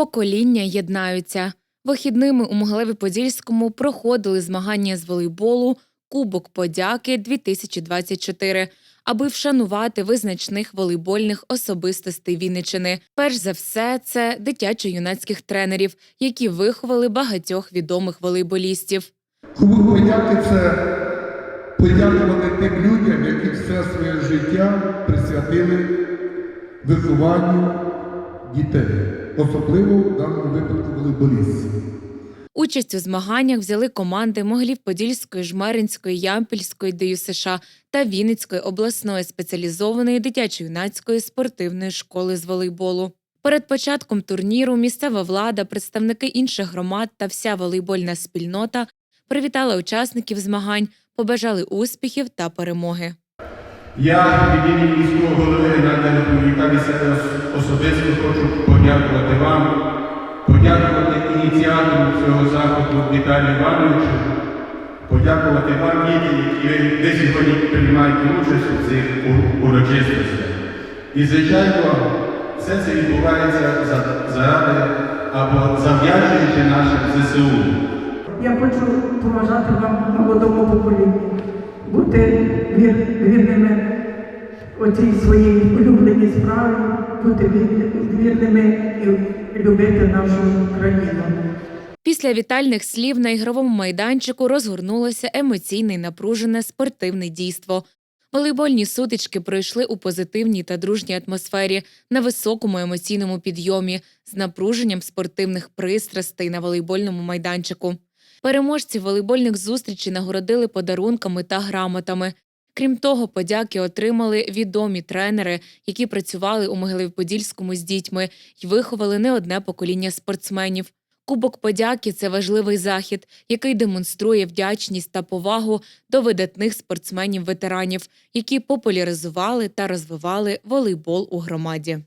Покоління єднаються. Вихідними у Могилеві-Подільському проходили змагання з волейболу Кубок подяки 2024 аби вшанувати визначних волейбольних особистостей Вінничини. Перш за все, це дитячо-юнацьких тренерів, які виховали багатьох відомих волейболістів. Кубок подяки це подякувати тим людям, які все своє життя присвятили вихованню дітей, особливо в даному випадку волейболістів. Участь у змаганнях взяли команди Могилів-Подільської, Жмеринської, Ямпільської ДЮСШ та Вінницької обласної спеціалізованої дитячо-юнацької спортивної школи з волейболу. Перед початком турніру місцева влада, представники інших громад та вся волейбольна спільнота привітали учасників змагань, побажали успіхів та перемоги. Я від імені міського голови Надя Віталія особисто хочу подякувати вам, подякувати ініціатору цього заходу Віталію Івановичу, подякувати вам, діти, які ви сьогодні приймаєте участь у цих урочистостях. І, звичайно, все це відбувається заради або завдячуючи нашим ЗСУ. Я хочу побажати вам молодому поколінню бути вір- вірними оцій своїй улюбленій справі, бути вірними і любити нашу країну. Після вітальних слів на ігровому майданчику розгорнулося емоційне й напружене спортивне дійство. Волейбольні сутички пройшли у позитивній та дружній атмосфері на високому емоційному підйомі з напруженням спортивних пристрастей на волейбольному майданчику. Переможці волейбольних зустрічей нагородили подарунками та грамотами. Крім того, подяки отримали відомі тренери, які працювали у Могилів-Подільському з дітьми й виховали не одне покоління спортсменів. Кубок подяки це важливий захід, який демонструє вдячність та повагу до видатних спортсменів-ветеранів, які популяризували та розвивали волейбол у громаді.